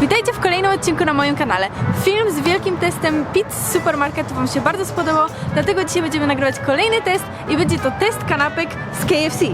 Witajcie w kolejnym odcinku na moim kanale. Film z wielkim testem pizz z supermarketu Wam się bardzo spodobał, dlatego dzisiaj będziemy nagrywać kolejny test i będzie to test kanapek z KFC.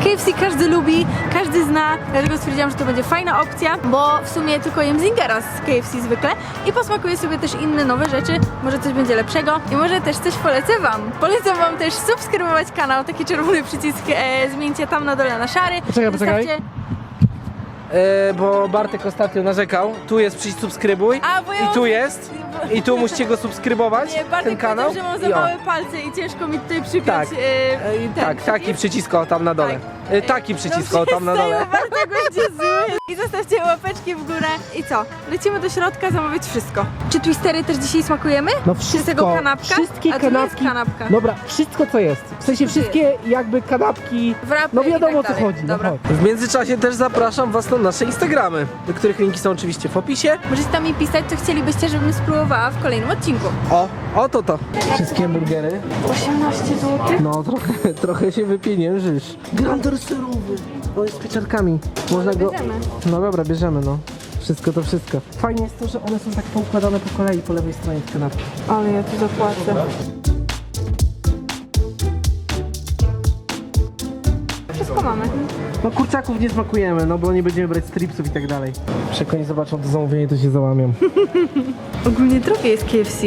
KFC każdy lubi, każdy zna, dlatego stwierdziłam, że to będzie fajna opcja, bo w sumie tylko jem zingera z KFC zwykle i posmakuję sobie też inne nowe rzeczy, może coś będzie lepszego i może też coś polecę Wam. Polecam Wam też subskrybować kanał, taki czerwony przycisk e, zmieńcie tam na dole na szary. Poczekaj, poczekaj. E, bo Bartek ostatnio narzekał. Tu jest przycisk subskrybuj A, bo ja i mam- tu jest. I tu musicie go subskrybować, Nie, Bartek ten kanał. powiedział, że mam za I o. małe palce i ciężko mi tutaj przypiąć Tak. e, E, i ten tak, taki przycisk. przycisk o tam na dole. Tak. E, taki przycisk o tam na dole. bo Bartek będzie zły. I zostawcie łapeczki w górę. I co? Lecimy do środka zamówić wszystko. Czy twistery też dzisiaj smakujemy? No Czy z tego kanapka? Wszystkie A to nie jest kanapki. kanapka. Dobra, wszystko co jest. W sensie wszystkie jakby kanapki. Wrapy No i wiadomo o tak co dalej. chodzi. No Dobra. chodź. W międzyczasie też zapraszam was na nasze Instagramy, do których linki są oczywiście w opisie. Możecie tam mi pisać, co chcielibyście, żebym spróbowała w kolejnym odcinku. O, oto to. Wszystkie burgery. 18 zł. No trochę, trochę się wypieniężysz. Grander serowy. On jest z pieczarkami. Można go... bierzemy. No dobra, bierzemy no. Wszystko to wszystko. Fajnie jest to, że one są tak poukładane po kolei po lewej stronie te kanapki. Ale ja tu zapłacę. Wszystko mamy. No kurczaków nie smakujemy, no bo nie będziemy brać stripsów i tak dalej. Jak oni zobaczą to zamówienie, to się załamią. Ogólnie drogie jest KFC.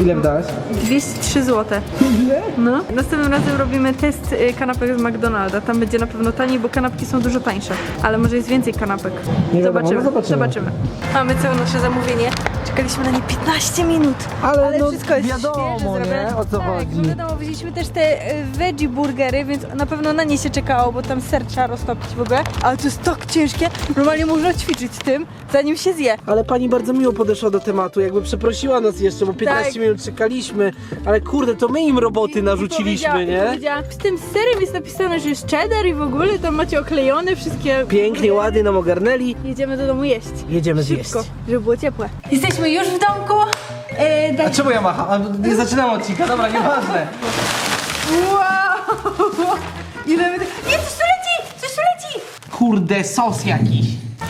Ile dałaś? 203 zł. Ile? No. Następnym razem robimy test y, kanapek z McDonalda. Tam będzie na pewno taniej, bo kanapki są dużo tańsze. Ale może jest więcej kanapek. Nie wiadomo, zobaczymy. no zobaczymy. zobaczymy. Mamy całe nasze zamówienie. Czekaliśmy na nie 15 minut. Ale no, wszystko jest wiadomo, świeże, nie? O co tak, chodzi. No wiadomo, wzięliśmy też te y, veggie burgery, więc na pewno na nie się czekało, bo tam ser trzeba roztopić w ogóle. Ale to jest tak ciężkie. Normalnie można ćwiczyć tym, zanim się zje. Ale pani bardzo miło podeszła do tematu, jakby przeprosiła nas jeszcze, bo 15 Tak. minut czekaliśmy, ale kurde, to my im roboty narzuciliśmy, I powiedziała- nie? powiedziała, Z tym serem jest napisane, że jest cheddar i w ogóle tam macie oklejone wszystkie... Pięknie, ładnie nam ogarnęli. Jedziemy do domu jeść. Jedziemy Szybko, zjeść. żeby było ciepłe. Jesteśmy już w domku. Yy, daj... czemu ja macham? A, Nie zaczynam odcinka, dobra, nieważne. Wow! Ile my... Nie, coś tu leci! Coś tu leci! Kurde, sos jakiś.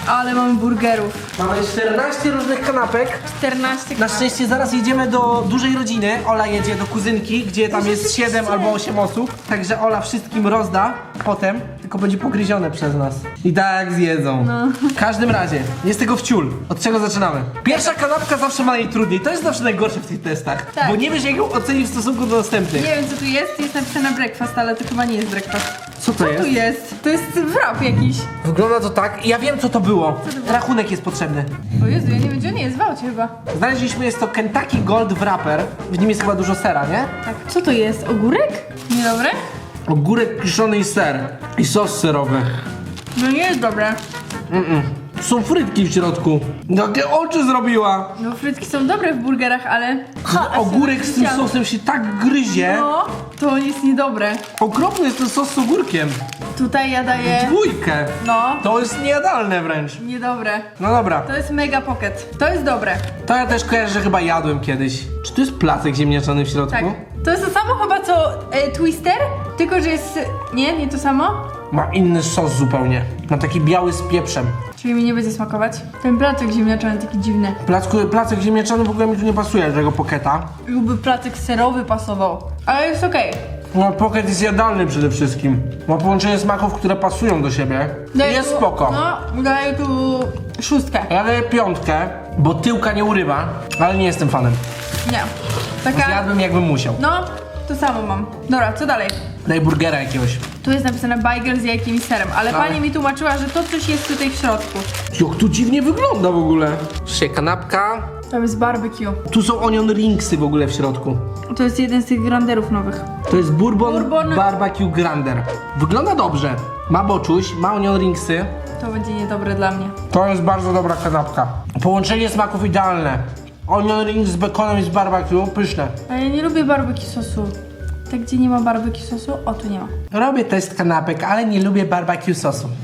Ale mamy burgerów. Mamy 14 różnych kanapek. 14 Na szczęście zaraz jedziemy do dużej rodziny. Ola jedzie do kuzynki, gdzie tam jest 7 albo 8 osób. Także Ola wszystkim rozda potem, tylko będzie pogryzione przez nas. I tak zjedzą. W każdym razie, jest tego wciul. Od czego zaczynamy? Pierwsza kanapka zawsze ma najtrudniej. To jest zawsze najgorsze w tych testach. Tak. Bo nie wiesz jak ją ocenić w stosunku do następnych. Nie wiem co tu jest, jest napisane breakfast, ale to chyba nie jest breakfast. Co to Co tu jest? jest? To jest wrap jakiś. Wygląda to tak. Ja wiem co to było. Rachunek jest potrzebny. O Jezu, ja nie wiem gdzie on jest, w aucie chyba. Znaleźliśmy jest to Kentucky Gold Wrapper. W nim jest chyba dużo sera, nie? Tak. Co to jest? Ogórek? Niedobre? Ogórek kiszony i ser. I sos serowy. No nie jest dobre. Są frytki w środku. Jakie oczy zrobiła! No frytki są dobre w burgerach, ale... Ha, a Ogórek z tym sosem się tak gryzie. No, to jest niedobre. Okropny jest ten sos z ogórkiem. Tutaj ja daję... Dwójkę. No, To jest niejadalne wręcz. niedobre. No dobra. To jest mega pocket. To jest dobre. To ja też kojarzę, że chyba jadłem kiedyś. Czy tu jest placek ziemniaczany w środku? Tak. To jest to samo chyba co e, Twister, tylko że jest... Nie, nie to samo? Ma inny sos zupełnie. Ma taki biały z pieprzem. Czyli mi nie będzie smakować. Ten placek ziemniaczany taki dziwny. Placku, placek ziemniaczany w ogóle mi tu nie pasuje do tego poketa. Jakby placek serowy pasował. Ale jest okej. No poket jest jadalny przede wszystkim. Ma połączenie smaków, które pasują do siebie. Daję jest tu- spoko. No, daję tu szóstkę. Ja daję piątkę, bo tyłka nie urywa, ale nie jestem fanem. Nie. Taka... Zjadłbym jakbym musiał. No, to samo mam. Dobra, co dalej? Daj burgera jakiegoś. Tu jest napisane bagel z jajkiem i serem, ale pani mi tłumaczyła, że to coś jest tutaj w środku. Jak tu dziwnie wygląda w ogóle. Się kanapka. Tam jest barbecue. Tu są onion ringsy w ogóle w środku. To jest jeden z tych granderów nowych. To jest bourbon, Bourbon. barbecue grander. Wygląda dobrze. Ma boczuś, ma onion ringsy. To będzie niedobre dla mnie. To jest bardzo dobra kanapka. Połączenie smaków idealne. Onion rings z bekonem i z barbecue, pyszne. A ja nie lubię barbecue sosu. Gdzie nie ma barbecue sosu? O, tu nie ma. Robię test kanapek, ale nie lubię barbecue sosu.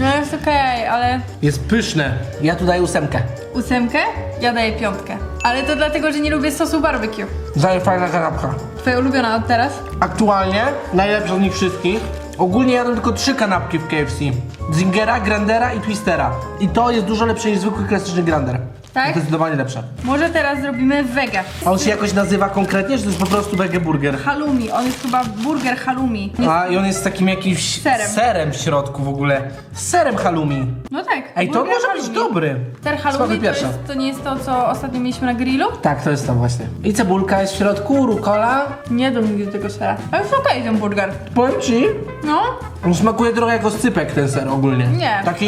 No jest okej, ale Jest pyszne. Ja tu daję ósemkę. ósemkę? Ja daję piątkę. Ale to dlatego, że nie lubię sosu barbecue. Daję fajna kanapka. Twoja ulubiona od teraz? Aktualnie najlepsza z nich wszystkich. Ogólnie jadłem tylko trzy kanapki w KFC. Zingera, Grandera i Twistera. I to jest dużo lepsze niż zwykły klasyczny Grander. Tak? Zdecydowanie lepsze. Może teraz zrobimy wege. A on się jakoś nazywa konkretnie, czy to jest po prostu wege burger? Halloumi, on jest chyba burger halloumi. Nie- A i on jest z takim jakimś Serem. serem w środku w ogóle. Z serem halloumi. No tak. Ej, to burger może być halloumi. dobry. Smakuj halloumi to, pierwsza. jest, to nie jest to, co ostatnio mieliśmy na grillu? Tak, to jest to właśnie. I cebulka jest w środku, rukola. Nie do nigdy tego sera. Ale jest okej ten burger. Powiem ci, No, on smakuje trochę jak oscypek ten ser ogólnie. Nie. Taki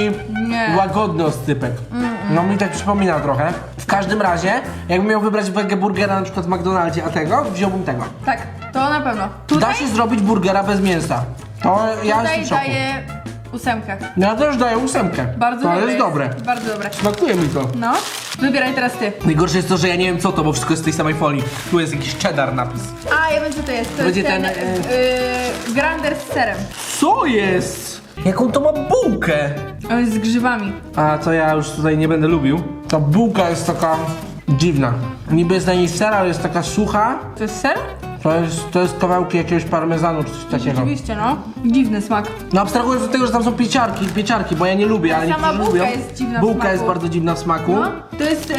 Nie. łagodny oscypek. No mi tak przypomina trochę. W każdym razie, jakbym miał wybrać wege burgera na przykład w McDonaldzie, a tego, wziąłbym tego. tak, to na pewno. Tutaj, Da się zrobić burgera bez mięsa. To ja tutaj jestem w szoku. daję ósemkę. Ja też daję ósemkę. Bardzo to dobre jest dobre. Bardzo dobre. Smakuje mi to. No, wybieraj teraz ty. Najgorsze jest to, że ja nie wiem co to, bo wszystko jest z tej samej folii. Tu jest jakiś cheddar napis. A, ja wiem co to jest. To Będzie jest ten, ten, yy, grander z serem. Co jest? Jaką to ma bułkę? On jest z grzybami. A to ja już tutaj nie będę lubił. Ta bułka jest taka dziwna. Niby jest na niej ser, ale jest taka sucha. To jest ser? To jest, to jest kawałki jakiegoś parmezanu czy coś takiego. Rzeczywiście, no. Dziwny smak. No abstrahując od tego, że tam są pieciarki, pieciarki, bo ja nie lubię, ale Sama niektórzy bułka lubią. jest dziwna w Bułka smaku. jest bardzo dziwna w smaku. No, to jest yy,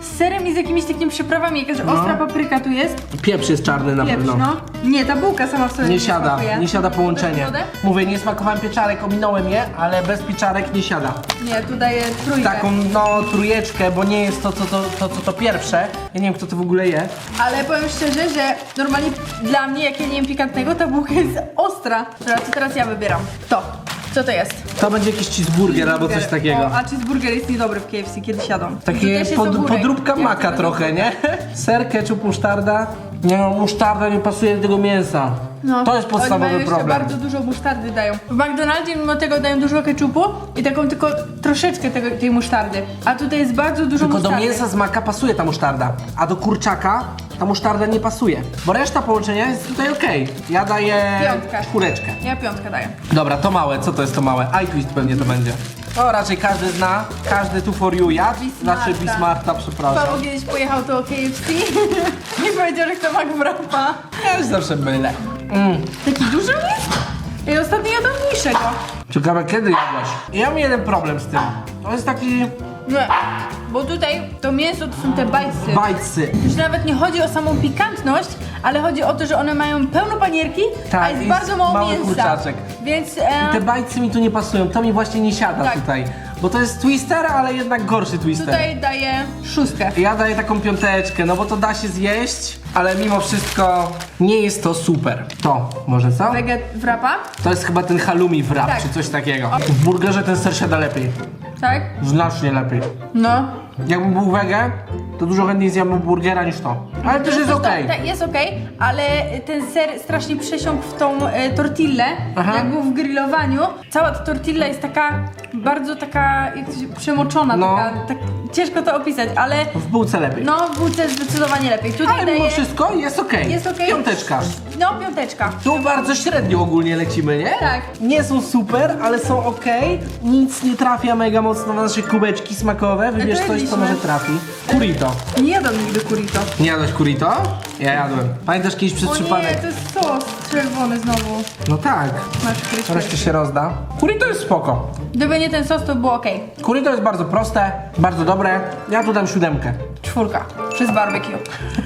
z serem i z jakimiś takimi przyprawami. Jakaś ostra papryka tu jest. Pieprz jest czarny na Pieprz, pewno. no. Nie, ta bułka sama w sobie Nie siada, smakuje. nie siada połączenie. Wodę? Mówię, nie smakowałem pieczarek, ominąłem je, ale bez pieczarek nie siada. Nie, tu daję trójkę. Taką, no, trójeczkę, bo nie jest to, co to, to, co to pierwsze. Ja nie wiem, kto to w ogóle je. Ale powiem szczerze, że normalnie dla mnie, jak ja nie jem pikantnego, ta bułka jest ostra. Dobra, to teraz ja wybieram. To. Co to jest? To będzie jakiś cheeseburger albo coś takiego. O, a cheeseburger jest niedobry w KFC, kiedy siadą. Takie Tutaj pod, ogórek. podróbka maka trochę, nie? Ser, ketchup, musztarda. Nie no, musztarda nie pasuje do tego mięsa. No, to jest Oni podstawowy mają jeszcze problem. bardzo dużo musztardy dają. W McDonaldzie mimo tego dają dużo ketchupu i taką tylko troszeczkę tego, tej musztardy. A tutaj jest bardzo dużo Tylko do musztardy. mięsa z maka pasuje ta musztarda, a do kurczaka ta musztarda nie pasuje. Bo reszta połączenia jest tutaj okej. Ja daję Piątkę. czwóreczkę. Ja piątkę daję. Dobra, to małe, co to jest to małe? iTwist pewnie to będzie. To raczej każdy zna, każdy tu for you jadł. Bismarcka. Znaczy Bismarta, przepraszam. Paweł kiedyś pojechał do KFC i powiedział, że chce McWrapa. Ja już zawsze mylę. Mm. Taki duży jest? I ostatnio jadłem mniejszego. Ciekawe kiedy jadłaś? Ja mam jeden problem z tym. To jest taki Nie, bo tutaj to mięso to są te bajsy. bajcy. Już nawet nie chodzi o samą pikantność, ale chodzi o to, że one mają pełno panierki, Tak, a jest i bardzo mało mały mięsa. kurczaczek. Więc I e, te bajcy mi tu nie pasują, to mi właśnie nie siada Tak. tutaj. Bo to jest twister, ale jednak gorszy twister. tutaj daję szóstkę. Ja daję taką piąteczkę, no bo to da się zjeść, ale mimo wszystko nie jest to super. To, może co? Weget wrapa, To jest chyba ten halloumi wrap, Tak. czy coś takiego. W burgerze ten ser siada lepiej. tak? Znacznie lepiej. No. Jakbym był wege, to dużo chętniej zjadłbym burgera niż to. Ale też jest To- okej. tak, jest okej, ale ten ser strasznie przesiąkł w tą e, tortillę, Aha. jak był w grillowaniu. Cała ta tortilla jest taka, bardzo taka, jak to się, przemoczona, No. taka, tak, ciężko to opisać, ale W bułce lepiej. no w bułce zdecydowanie lepiej. Tutaj ale daję, mimo wszystko jest okej. jest okej. Piąteczka. No, piąteczka. Tu bardzo średnio ogólnie lecimy, nie? Tak. Nie są super, ale są ok. Nic nie trafia mega mocno na nasze kubeczki smakowe. Wybierz coś, co jedliśmy. może trafi. Kurito. Nie jadam nigdy kurito. Nie jadłeś kurito? Ja jadłem. Pamiętasz kiedyś przez O nie, przypadek? to jest sos czerwony znowu. No tak. Masz kryształ. Wreszcie się rozda. Kurito jest spoko. Gdyby nie ten sos, to było okej. Kurito jest bardzo proste, bardzo dobre. Ja tu dam siódemkę. Czwórka. Przez barbecue.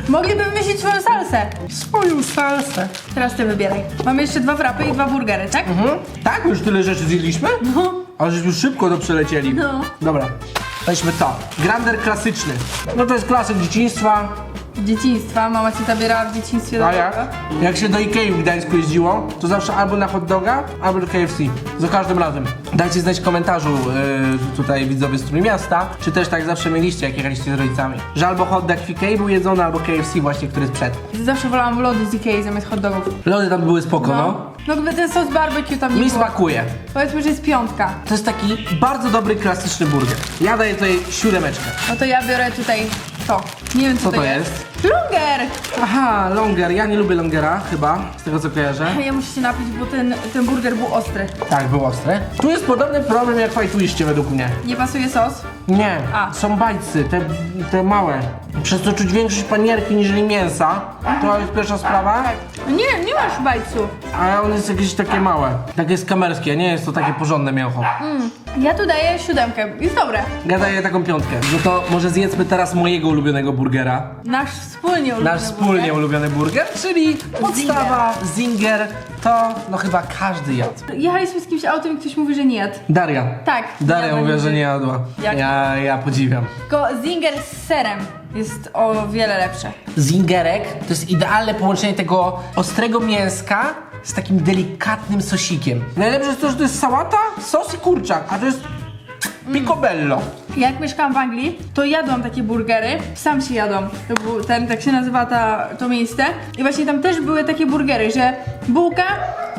Mogliby wymyślić swoją salsę. Swoją salsę. Teraz ty wybieraj. Mamy jeszcze dwa wrapy i dwa burgery, tak? Mhm. Tak? Już tyle rzeczy zjedliśmy? No. Ale żeśmy już szybko to przelecieli. No. Dobra. Weźmy to. Grander klasyczny. No to jest klasyk dzieciństwa. Dzieciństwa. Mama cię zabierała w dzieciństwie do A jak? tego. Jak się do Ikei w Gdańsku jeździło, to zawsze albo na hot doga, albo do KFC. Za każdym razem. Dajcie znać w komentarzu yy, tutaj widzowie z Trójmiasta, czy też tak zawsze mieliście, jak jechaliście z rodzicami. Że albo hot dog w Ikei był jedzony, albo KFC właśnie, który jest przed. Zawsze wolałam lody z Ikei zamiast hot dogów. Lody tam były spoko, no. No gdyby ten sos barbecue tam nie Mi było. smakuje. Powiedzmy, że jest piątka. To jest taki bardzo dobry, klasyczny burger. Ja daję tutaj siódemeczkę. No to ja biorę tutaj to. Nie wiem co, Co to jest? Lunger! Aha, longer. Ja nie lubię longera, chyba, z tego co kojarzę. Ja muszę się napić, bo ten, ten burger był ostry. Tak, był ostry. Tu jest podobny problem jak w według mnie. Nie pasuje sos? Nie, A. są bajcy, te, te małe. Przez to czuć większość panierki niż mięsa. To jest pierwsza sprawa. Nie, nie masz bajców. A on jest jakieś takie małe. Takie skamerskie, nie jest to takie porządne mięcho. Ja tu daję siódemkę. Jest dobre. Ja daję taką piątkę. No to może zjedzmy teraz mojego ulubionego burgera. Nasz wspólnie ulubiony Nasz wspólnie burger. ulubiony burger, czyli podstawa Zinger. To no chyba każdy jadł. Jechaliśmy z kimś autem i ktoś mówi, że nie jadł. Daria. Tak. Daria jadła mówi, że nie jadła. Jak? Ja, ja podziwiam. Tylko zinger z serem jest o wiele lepsze. Zingerek to jest idealne połączenie tego ostrego mięska z takim delikatnym sosikiem. Najlepsze jest to, że to jest sałata, sos i kurczak, a to jest picobello. Jak mieszkałam w Anglii, to jadłam takie burgery. Sam się jadłam. To był ten, tak się nazywa ta, to miejsce. I właśnie tam też były takie burgery, że bułka,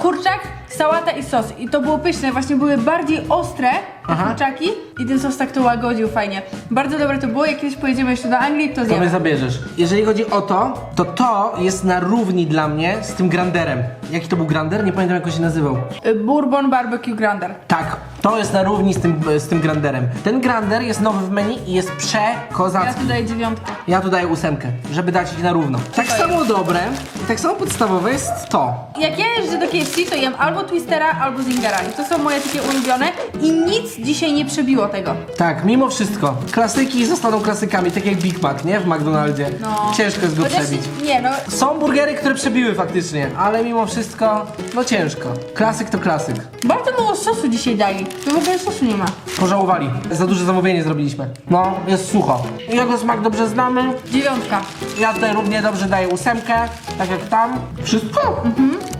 kurczak, sałata i sos. I to było pyszne, właśnie były bardziej ostre Aha. kurczaki i ten sos tak to łagodził fajnie. Bardzo dobre to było, jak kiedyś pojedziemy jeszcze do Anglii, to To mnie zjemy. zabierzesz. Jeżeli chodzi o to, to to jest na równi dla mnie z tym granderem. Jaki to był grander? Nie pamiętam jak on się nazywał. Y, Bourbon Barbecue Grander. Tak, to jest na równi z tym, z tym granderem. Ten grander jest nowy w menu i jest Ja przekozacki. tu daję dziewiątkę. Ja tu daję ósemkę, żeby dać ich na równo. Tak To samo dobre, i tak samo podstawowe jest to. Jak ja jeżdżę do KFC, to jem albo Twistera, albo Zingera. I to są moje takie ulubione. I nic dzisiaj nie przebiło tego. Tak, mimo wszystko. Klasyki zostaną klasykami, tak jak Big Mac, nie? W McDonaldzie. No. Ciężko jest go Chociaż- przebić. Nie no, Są burgery, które przebiły faktycznie, ale mimo wszystko, no ciężko. Klasyk to klasyk. bardzo mało sosu dzisiaj dali. To w ogóle sosu nie ma. Pożałowali. Za duże zamówienie zrobiliśmy. No, jest sucho. Jego smak dobrze znamy. Dziewiątka. Ja tutaj równie dobrze daję ósemkę, tak jak tam. Wszystko?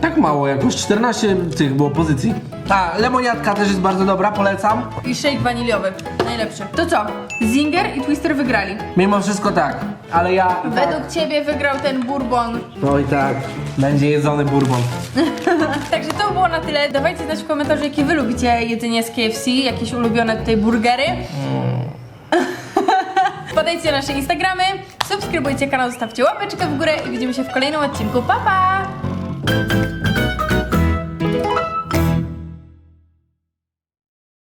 Tak mało, jakoś 14 tych było pozycji. A, lemoniatka też jest bardzo dobra, polecam. I shake waniliowy. Najlepszy. To co? Zinger i Twister wygrali. Mimo wszystko tak, ale ja... Według ciebie wygrał ten bourbon. No i tak, będzie jedzony bourbon. Także to było na tyle. Dawajcie znać w komentarzu, jakie wy lubicie jedzenie z KFC, jakieś ulubione tutaj burgery. Podajcie nasze Instagramy, subskrybujcie kanał, zostawcie łapeczkę w górę i widzimy się w kolejnym odcinku. Pa, pa!